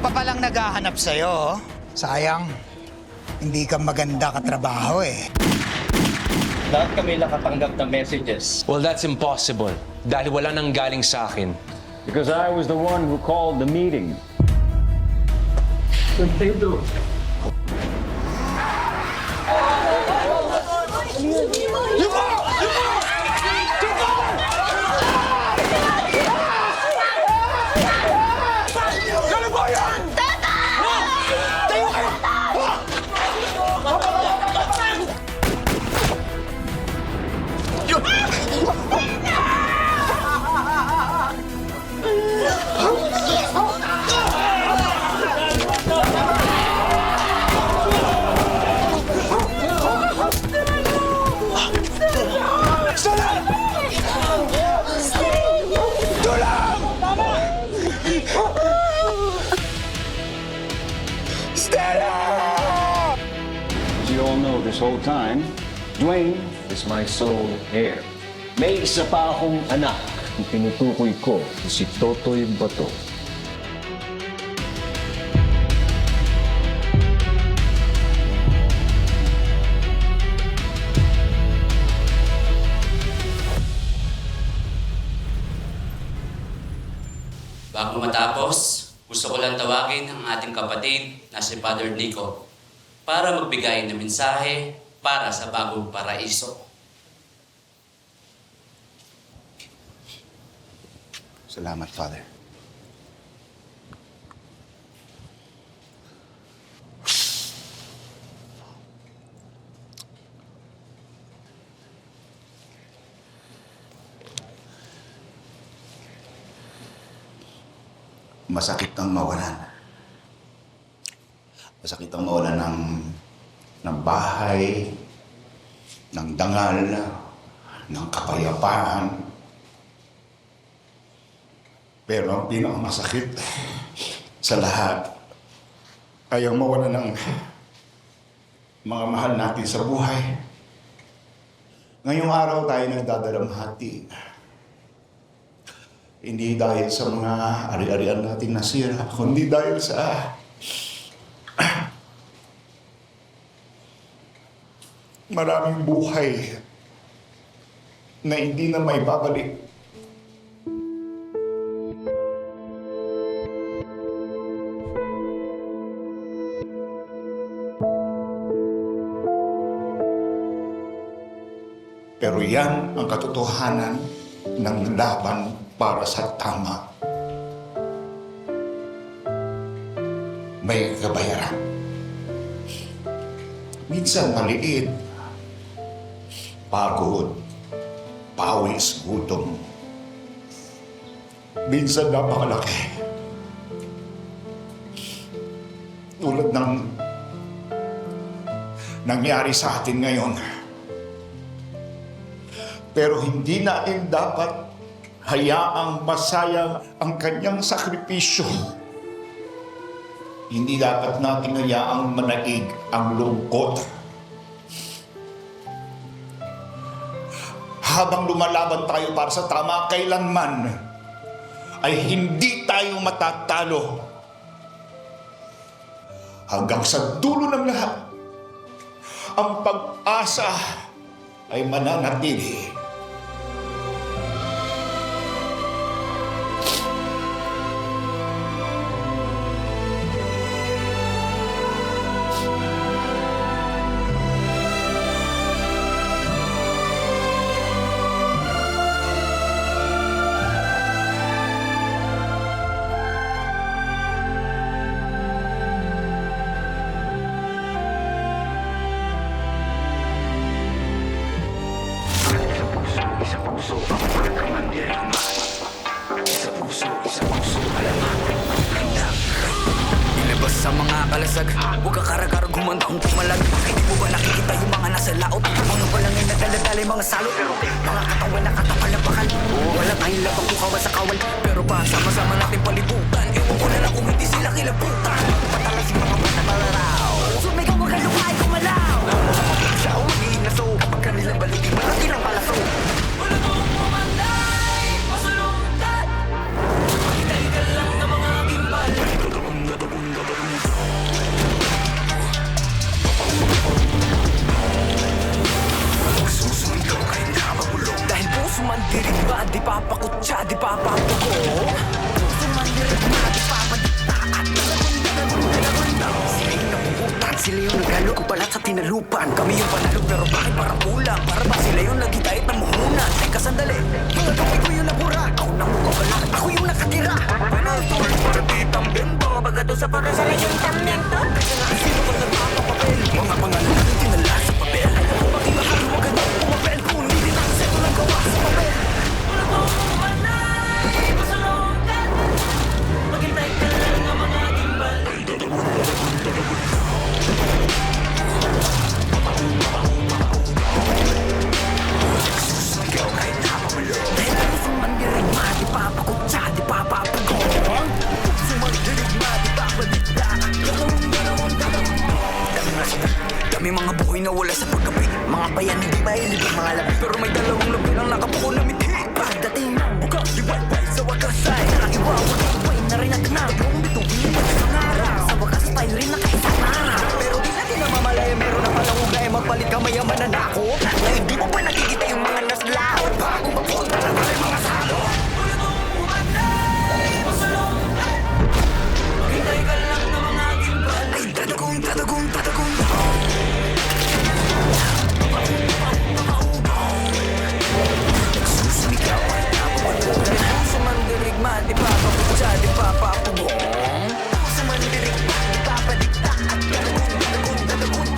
Meron pa palang naghahanap sa'yo. oh. Sayang, hindi ka maganda katrabaho eh. Lahat kami nakatanggap ng messages. Well, that's impossible. Dahil wala nang galing sa akin. Because I was the one who called the meeting. As know this whole time, Dwayne is my sole heir. May isa pa akong anak. Ang tinutukoy ko si Totoy Bato. Bago matapos, gusto ko lang tawagin ang ating kapatid na si Father Nico para magbigay ng mensahe para sa bagong paraiso. Salamat, Father. masakit ang mawalan. Masakit ang mawalan ng, ng bahay, ng dangal, ng kapayapaan. Pero ang pinakamasakit sa lahat ay ang mawalan ng mga mahal natin sa buhay. Ngayong araw tayo nagdadalamhati. Hindi dahil sa mga ari-arian natin nasira, kundi dahil sa maraming buhay na hindi na may babalik. Pero yan ang katotohanan ng laban para sa tama. May kabayaran. Minsan maliit, pagod, pawis, gutom. Minsan napakalaki. Tulad ng nangyari sa atin ngayon. Pero hindi natin dapat hayaang masayang ang kanyang sakripisyo. Hindi dapat natin hayaang manaig ang lungkot. Habang lumalaban tayo para sa tama, kailanman ay hindi tayo matatalo. Hanggang sa dulo ng lahat, ang pag-asa ay mananatili. Nakakalasag Huwag ka karagarag humanda kung pumalag. Hindi mo ba nakikita yung mga nasa laot? Mga palangay na daladala mga salot? Mga katawan na katapal na bakal. Wala tayong labang kukawan sa kawal. Pero pa sama-sama natin palibutan Ewan ko na lang kung hindi sila kilabutan. Patalas yung tatagong, tatagong, tatagong Nagsusumigaw ay napapagod Puso man dirigma, di di papapugong Puso man dirigma, di papadikta At tatagong, tatagong, tatagong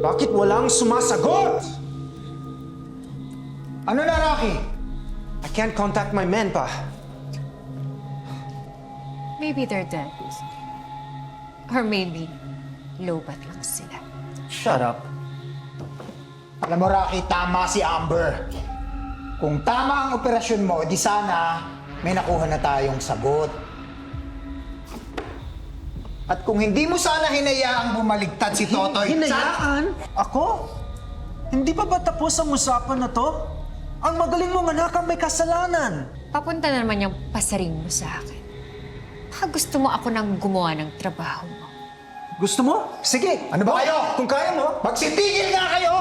Bakit walang sumasagot? Can't contact my men pa. Maybe they're dead. Or maybe, lobat lang sila. Shut up. Alam mo, Rocky, tama si Amber. Kung tama ang operasyon mo, di sana may nakuha na tayong sagot. At kung hindi mo sana hinayaang bumaligtad si Totoy, Hinayaan? Ako? Hindi pa ba tapos ang usapan na to? Ang magaling mong anak ang may kasalanan. Papunta na naman yung pasaring mo sa akin. Baka gusto mo ako nang gumawa ng trabaho mo. Gusto mo? Sige. Ano ba kayo? Kung kaya mo. Magsitigil nga kayo!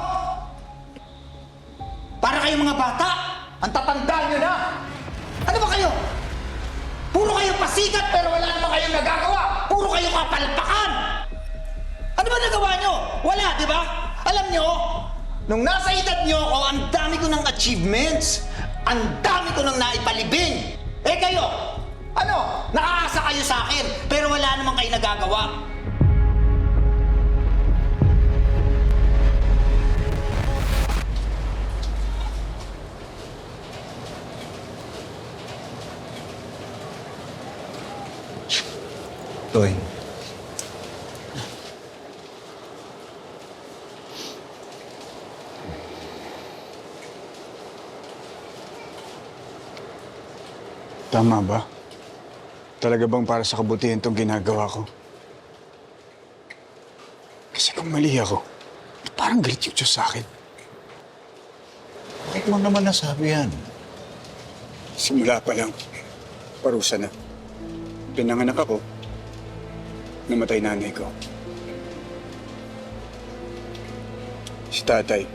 Para kayong mga bata! Ang tatanda nyo na! Ano ba kayo? Puro kayo pasikat pero wala naman kayong nagagawa! Puro kayo kapalpakan! Ano ba nagawa nyo? Wala, di ba? Alam nyo, nung nasa edad nyo ako, ang dami ko ng achievements. Ang dami ko ng naipalibing. Eh kayo, ano? Nakaasa kayo sa akin, pero wala naman kayo nagagawa. Tama ba? Talaga bang para sa kabutihan itong ginagawa ko? Kasi kung mali ako, parang galit yung Diyos sa akin. Bakit mo naman nasabi yan? Simula pa lang, parusa na. Pinanganak ako, namatay nanay ko. Si tatay,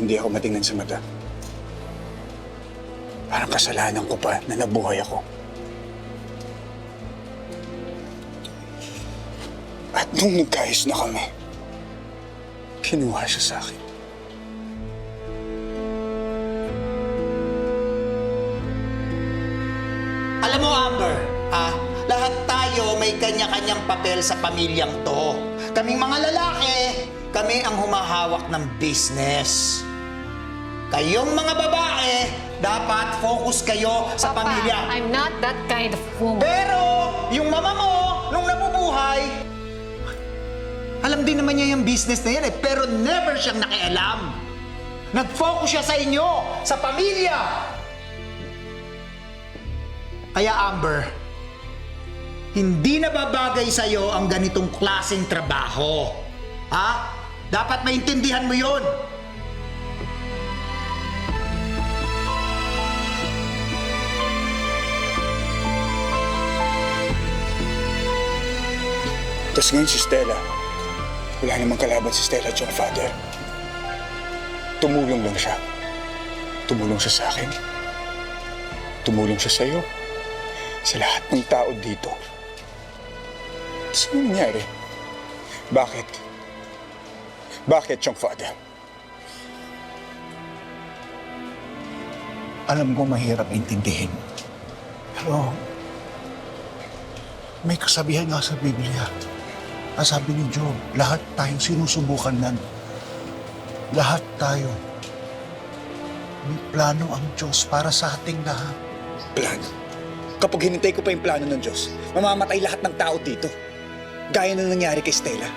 hindi ako matingnan sa mata. Parang kasalanan ko pa na nabuhay ako. At nung nagkaayos na kami, kinuha siya sa akin. Alam mo, Amber, ah, lahat tayo may kanya-kanyang papel sa pamilyang to. Kaming mga lalaki, kami ang humahawak ng business. Kayong mga babae, dapat focus kayo sa Papa, pamilya. I'm not that kind of woman. Pero, yung mama mo, nung nabubuhay, alam din naman niya yung business na yan eh, pero never siyang nakialam. Nag-focus siya sa inyo, sa pamilya. Kaya Amber, hindi na babagay sa'yo ang ganitong klaseng trabaho. Ha? Dapat maintindihan mo yon. Tapos ngayon si Stella. Wala namang kalaban si Stella at yung father. Tumulong lang siya. Tumulong siya sa akin. Tumulong siya sa'yo. Sa lahat ng tao dito. Tapos ano nangyari? Bakit? Bakit yung father? Alam ko mahirap intindihin. Pero may kasabihan nga sa Biblia. Ang sabi ni Job, lahat tayong sinusubukan nan. Lahat tayo. May plano ang Diyos para sa ating lahat. Plano? Kapag hinintay ko pa yung plano ng Diyos, mamamatay lahat ng tao dito. Gaya na nangyari kay Stella.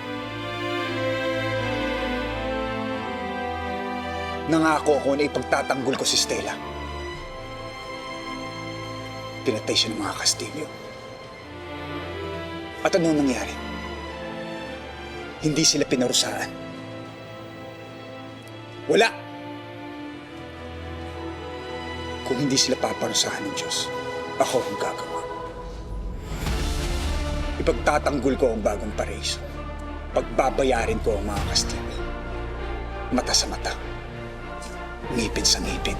Nangako ako na ipagtatanggol ko si Stella. Pinatay siya ng mga Kastilyo. At ano nangyari? Hindi sila pinarusaan. Wala! Kung hindi sila paparusahan ng Diyos, ako ang gagawa. Ipagtatanggol ko ang bagong paraiso. Pagbabayarin ko ang mga Kastilyo. Mata sa mata. Ngipin sa ngipin.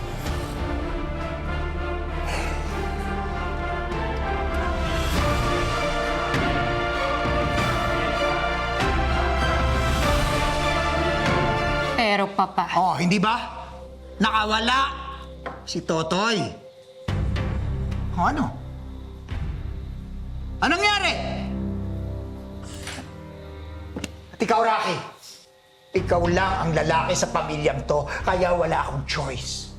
Pero papa, Oh, hindi ba? Nakawala si Totoy. O ano? Anong nangyari? At ikaw, Rocky, ikaw lang ang lalaki sa pamilyang to, kaya wala akong choice.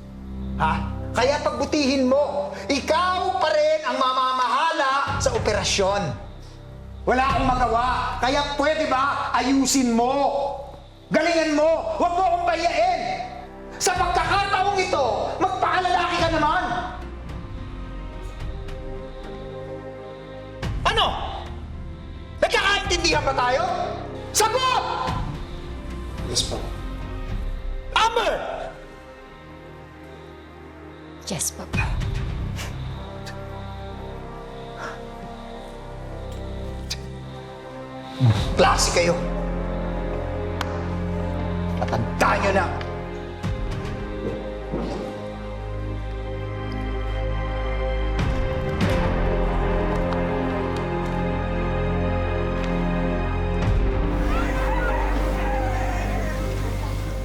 Ha? Kaya pagbutihin mo, ikaw pa rin ang mamamahala sa operasyon. Wala akong magawa, kaya pwede ba ayusin mo? Galingan mo! Huwag mo akong bayain! Sa pagkakataong ito, magpakalalaki ka naman! Ano? Nagkakaintindihan ba tayo? Sagot! Yes, po. Amber! yes, papa. Klase kayo. Tatandaan nyo na.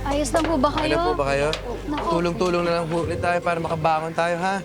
Ayos lang po ba kayo? Ano po ba kayo? Tulong-tulong na lang po ulit tayo para makabangon tayo, ha?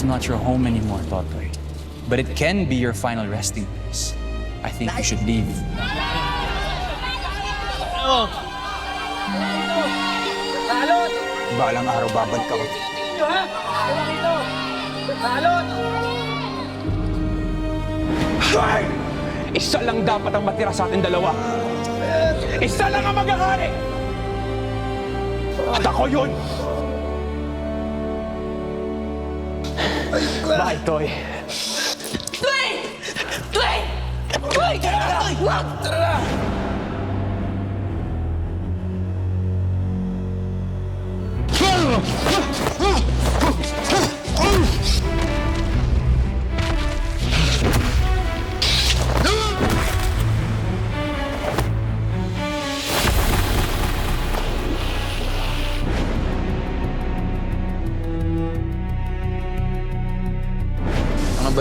Is not your home anymore, Totoy. but it can be your final resting place. I think you should leave. Balang araw babalik ako. Isa lang dapat ang matira sa ating dalawa. Isa lang ang maghahari! At ako yun! Bye, Toy. Dwayne! Dwayne! Dwayne! Dwayne! Wag! Anong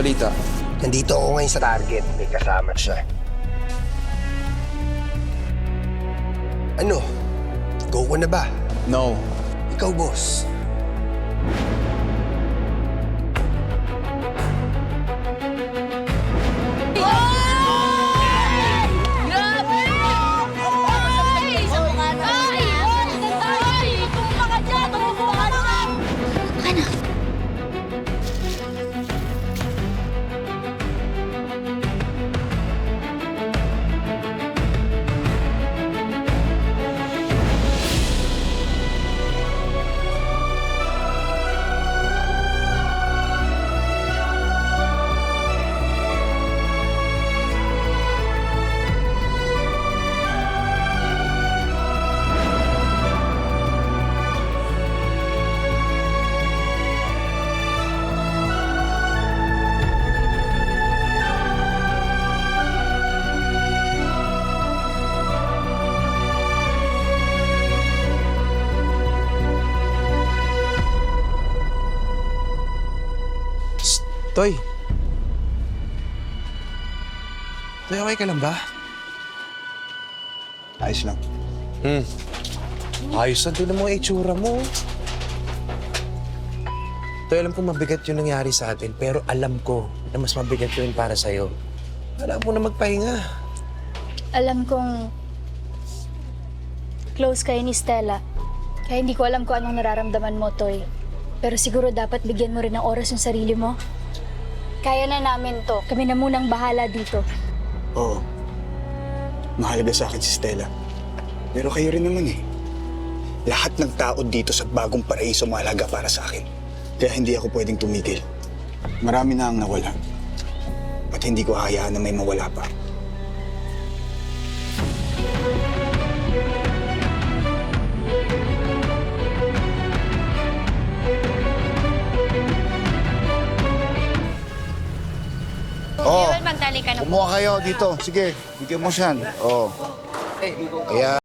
balita? Nandito ako ngayon sa target. May kasama siya. Ano? Go ko na ba? No. Ikaw, boss. Okay ka lang ba? Ayos lang. Hmm. Ayos na din ang mga itsura mo. Toy, alam ko mabigat yung nangyari sa atin, pero alam ko na mas mabigat yun para sa'yo. Alam mo na magpahinga. Alam kong close kayo ni Stella. Kaya hindi ko alam kung anong nararamdaman mo, Toy. Pero siguro dapat bigyan mo rin ng oras yung sarili mo. Kaya na namin to. Kami na munang bahala dito. Oo. Mahalaga sa akin si Stella. Pero kayo rin naman eh. Lahat ng tao dito sa bagong paraiso mahalaga para sa akin. Kaya hindi ako pwedeng tumigil. Marami na ang nawala. At hindi ko hayaan na may mawala pa. Kumuha kayo dito. Sige, bigyan mo siyan. Oh. Ayan.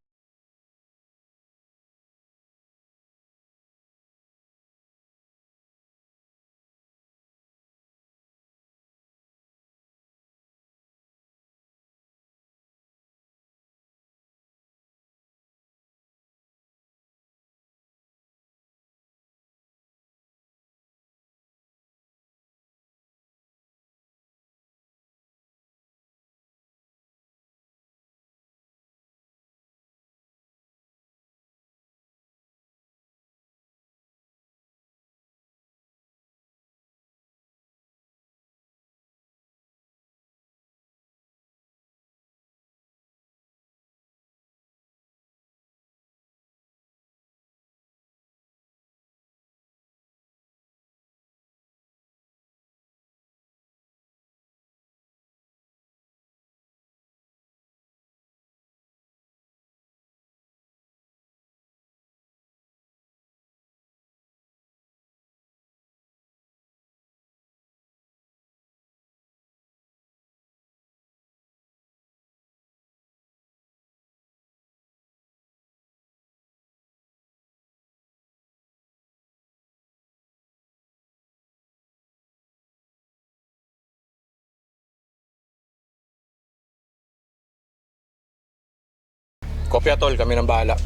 Kopya, tol. Kami nang bahala.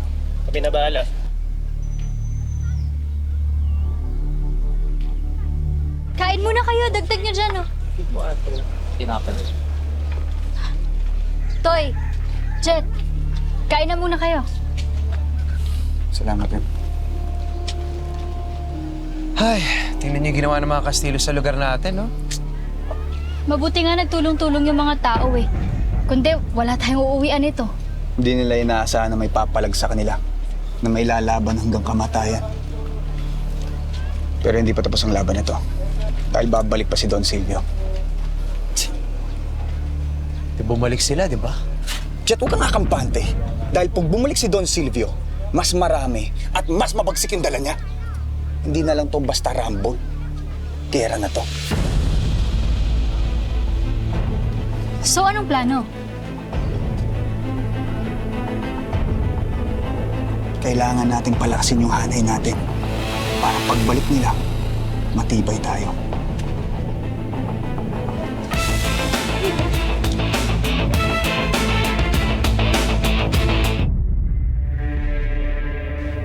Kami na bahala. Kain muna kayo. Dagdag nyo dyan, oh. Toy, Jet, kain na muna kayo. Salamat din. Ay, tingnan niyo yung ginawa ng mga Kastilo sa lugar natin, no? Mabuti nga nagtulong-tulong yung mga tao eh. Kundi wala tayong uuwian ito. Hindi nila inaasahan na may papalag sa kanila. Na may lalaban hanggang kamatayan. Pero hindi pa tapos ang laban na to. Dahil babalik pa si Don Silvio. Di bumalik sila, di ba? Jet, huwag kang akampante. Dahil pag bumalik si Don Silvio, mas marami at mas mabagsik yung dala niya. Hindi na lang to basta rumble. Tira na to. So anong plano? Kailangan nating palakasin yung hanay natin. Para pagbalik nila, matibay tayo.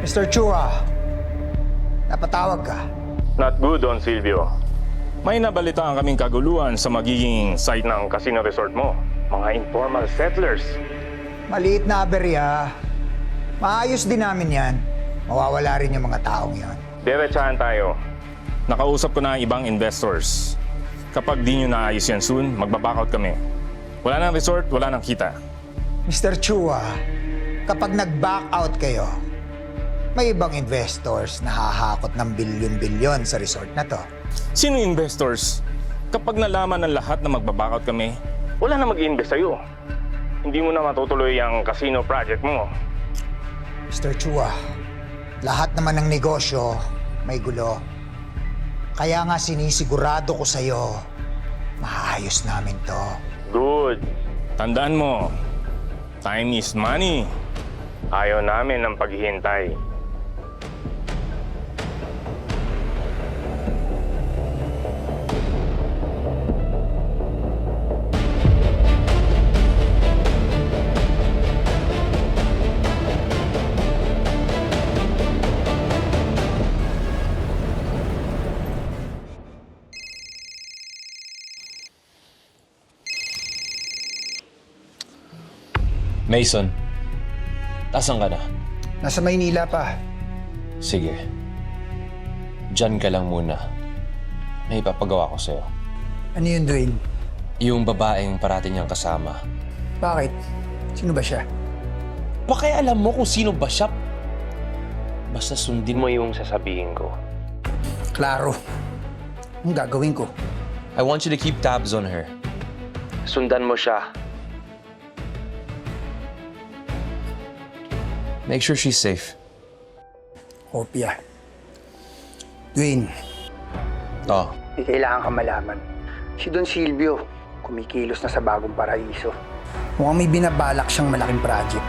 Mr. Chua, napatawag ka. Not good, Don Silvio. May nabalitaan kaming kaguluhan sa magiging site ng casino resort mo. Mga informal settlers. Maliit na aberya. Maayos din namin yan. Mawawala rin yung mga taong yan. Diretsahan tayo. Nakausap ko na ang ibang investors. Kapag di nyo naayos yan soon, magbabackout kami. Wala nang resort, wala nang kita. Mr. Chua, kapag nag-back out kayo, may ibang investors na hahakot ng bilyon-bilyon sa resort na to. Sino yung investors? Kapag nalaman ng lahat na magbabackout kami, wala na mag-invest sa'yo. Hindi mo na matutuloy ang casino project mo. Mr. Chua, lahat naman ng negosyo may gulo. Kaya nga sinisigurado ko sa'yo, maayos namin to. Good. Tandaan mo, time is money. Ayaw namin ng paghihintay. Mason, tasan ka na? Nasa Maynila pa. Sige. Diyan ka lang muna. May ipapagawa ko sa'yo. Ano yun, Dwayne? Yung babaeng parati niyang kasama. Bakit? Sino ba siya? Baka alam mo kung sino ba siya. Basta sundin mo yung sasabihin ko. Klaro. Ang gagawin ko? I want you to keep tabs on her. Sundan mo siya. Make sure she's safe. Kopya. Dwayne, Oh, Di kailangan ka malaman. Si Don Silvio, kumikilos na sa bagong paraiso. Mukhang may binabalak siyang malaking project.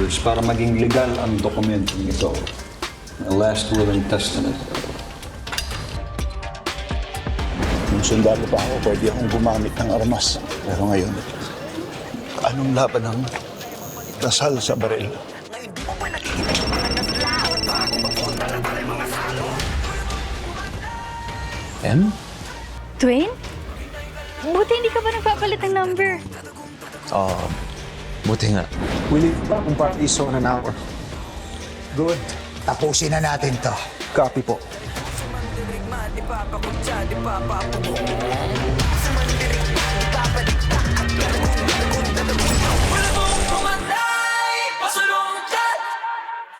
Signatures para maging legal ang dokumentong ito. My last will and testament. Nung sundalo pa ako, pwede akong gumamit ng armas. Pero ngayon, anong laban ng dasal sa baril? M? Dwayne? Buti hindi ka ba nagpapalit ng number? Oh, Buti nga. We leave back on party zone an hour. Good. Tapusin na natin to. Copy po. Di mandirigma,